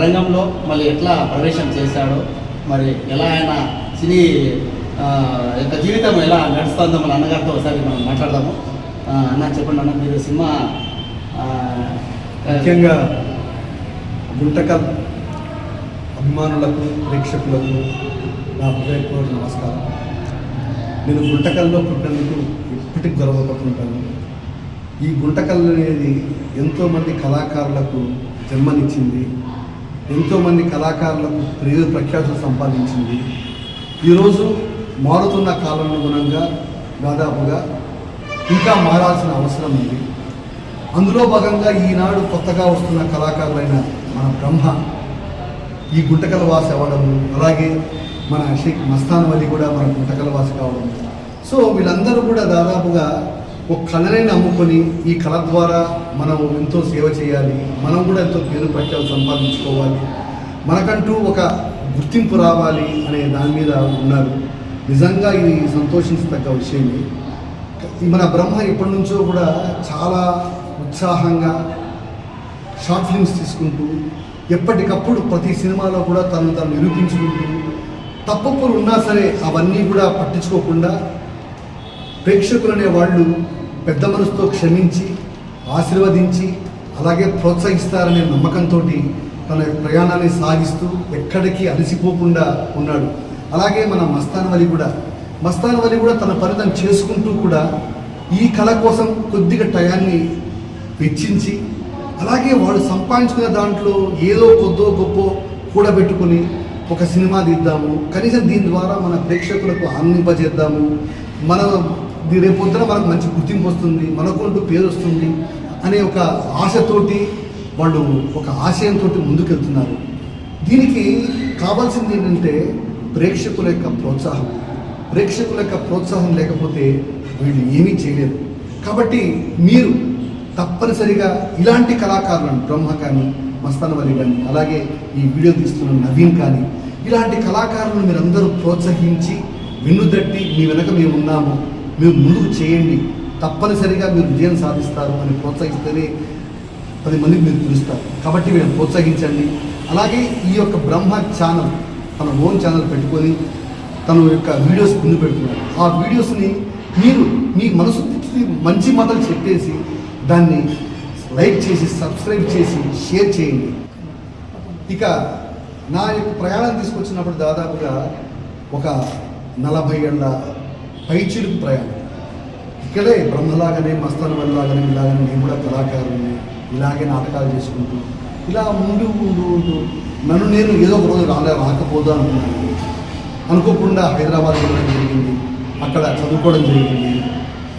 రంగంలో మళ్ళీ ఎట్లా ప్రవేశం చేశాడో మరి ఎలా ఆయన సినీ యొక్క జీవితం ఎలా నడుస్తుందో మన అన్నగారితో ఒకసారి మనం మాట్లాడదాము. అన్న చెప్పండి అన్న మీరు సినిమా ముఖ్యంగా గుంటకల్ అభిమానులకు ప్రేక్షకులకు నా హృదయపూర్వక నమస్కారం. నేను గుంటకల్లో పుట్టినందుకు ఇప్పటికి గర్వపడుతుంటాను. ఈ గుంటకల్ అనేది ఎంతోమంది కళాకారులకు జన్మనిచ్చింది. ఎంతోమంది కళాకారులకు ప్రియ ప్రఖ్యాతులు సంపాదించింది. ఈరోజు మారుతున్న కాలానుగుణంగా దాదాపుగా ఇంకా మారాల్సిన అవసరం ఉంది. అందులో భాగంగా ఈనాడు కొత్తగా వస్తున్న కళాకారులైన మన బ్రహ్మ ఈ గుంటకల వాసి అవ్వడం అలాగే మన షేక్ మస్తాన్ వలి కూడా మన గుంటకల వాసి కావడం. సో వీళ్ళందరూ కూడా దాదాపుగా ఒక కళనే నమ్ముకొని ఈ కళ ద్వారా మనం ఎంతో సేవ చేయాలి. మనం కూడా ఎంతో పేరు ప్రఖ్యాలు సంపాదించుకోవాలి. మనకంటూ ఒక గుర్తింపు రావాలి అనే దాని మీద ఉన్నారు. నిజంగా ఇది సంతోషించదగ్గ విషయమే. మన బ్రహ్మ ఇప్పటి నుంచో కూడా చాలా ఉత్సాహంగా షార్ట్ ఫిల్మ్స్ తీసుకుంటూ ఎప్పటికప్పుడు ప్రతి సినిమాలో కూడా తను తను నిరూపించుకుంటూ తప్పప్పులు ఉన్నా సరే అవన్నీ కూడా పట్టించుకోకుండా ప్రేక్షకులు అనే వాళ్ళు పెద్ద మనసుతో క్షమించి ఆశీర్వదించి అలాగే ప్రోత్సహిస్తారనే నమ్మకంతో తన ప్రయాణాన్ని సాగిస్తూ ఎక్కడికి అలసిపోకుండా ఉన్నాడు. అలాగే మన మస్తాన్ వలి కూడా. మస్తాన్ వలి కూడా తన ఫలితం చేసుకుంటూ కూడా ఈ కళ కోసం కొద్దిగా టయాన్ని వెచ్చించి అలాగే వాడు సంపాదించుకున్న దాంట్లో ఏదో కొద్దో గొప్ప కూడబెట్టుకుని ఒక సినిమా తీద్దాము. కనీసం దీని ద్వారా మన ప్రేక్షకులకు ఆనందింపజేద్దాము. మన రేపొద్దున మనకు మంచి గుర్తింపు వస్తుంది మనకుంటూ పేరు వస్తుంది అనే ఒక ఆశతోటి వాళ్ళు ఒక ఆశయంతో ముందుకెళ్తున్నారు. దీనికి కావాల్సింది ఏంటంటే ప్రేక్షకుల యొక్క ప్రోత్సాహం. ప్రేక్షకుల యొక్క ప్రోత్సాహం లేకపోతే వీళ్ళు ఏమీ చేయలేరు. కాబట్టి మీరు తప్పనిసరిగా ఇలాంటి కళాకారులను బ్రహ్మ కానీ మస్తాన్ కానీ అలాగే ఈ వీడియో తీస్తున్న నవీన్ కానీ ఇలాంటి కళాకారులను మీరందరూ ప్రోత్సహించి వెన్నుదట్టి మీ వెనక మేము ఉన్నాము. మీరు ముందుకు చేయండి. తప్పనిసరిగా మీరు విజయం సాధిస్తారు అని ప్రోత్సహిస్తేనే పది మందికి మీరు పిలుస్తారు. కాబట్టి మీరు ప్రోత్సహించండి. అలాగే ఈ యొక్క బ్రహ్మ ఛానల్ తన ఓన్ ఛానల్ పెట్టుకొని తన యొక్క వీడియోస్ ముందు పెడుతున్నారు ఆ వీడియోస్ని మీరు మీ మనసు మంచి మాటలు చెప్పేసి దాన్ని లైక్ చేసి సబ్స్క్రైబ్ చేసి షేర్ చేయండి. ఇక నా యొక్క ప్రయాణం తీసుకొచ్చినప్పుడు దాదాపుగా ఒక నలభై ఏళ్ళ పైచిలుకు ప్రయాణం. ఇక్కడే బ్రహ్మలాగానే మస్తాన్ లాగానే ఇలాగనే నేను కూడా కళాకారుని ఇలాగే నాటకాలు చేసుకుంటూ ఇలా ముందు ముందు ఉంటూ నన్ను నేను ఏదో ఒక రోజు రాలే రాకపోదా అనుకున్నాను. అనుకోకుండా హైదరాబాద్ వెళ్ళడం జరిగింది. అక్కడ చదువుకోవడం జరిగింది.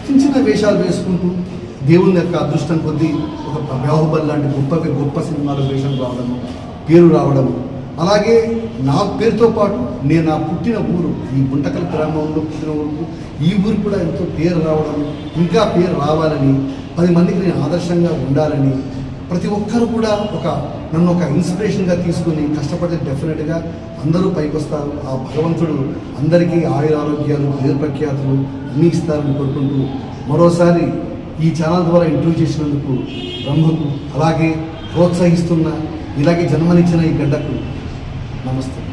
చిన్న చిన్న వేషాలు వేసుకుంటూ దేవుని యొక్క అదృష్టం కొద్దీ ఒక బాహుబలి లాంటి గొప్ప గొప్ప సినిమాలు వేషం రావడము పేరు రావడము అలాగే నా పేరుతో పాటు నేను నా పుట్టిన ఊరు ఈ గుంటకల్ గ్రామంలో పుట్టిన ఊరు ఈ ఊరు కూడా ఎంతో పేరు రావడం ఇంకా పేరు రావాలని పది మందికి నేను ఆదర్శంగా ఉండాలని ప్రతి ఒక్కరు కూడా ఒక నన్ను ఒక ఇన్స్పిరేషన్గా తీసుకుని కష్టపడితే డెఫినెట్గా అందరూ పైకి వస్తారు ఆ భగవంతుడు అందరికీ ఆయుర ఆరోగ్యాలు పేరు ప్రఖ్యాతులు అన్నీ ఇస్తారని కోరుకుంటూ మరోసారి ఈ ఛానల్ ద్వారా ఇంటర్వ్యూ చేసినందుకు బ్రహ్మకు అలాగే ప్రోత్సహిస్తున్న ఇలాగే జన్మనిచ్చిన ఈ గడ్డకు నమస్తే.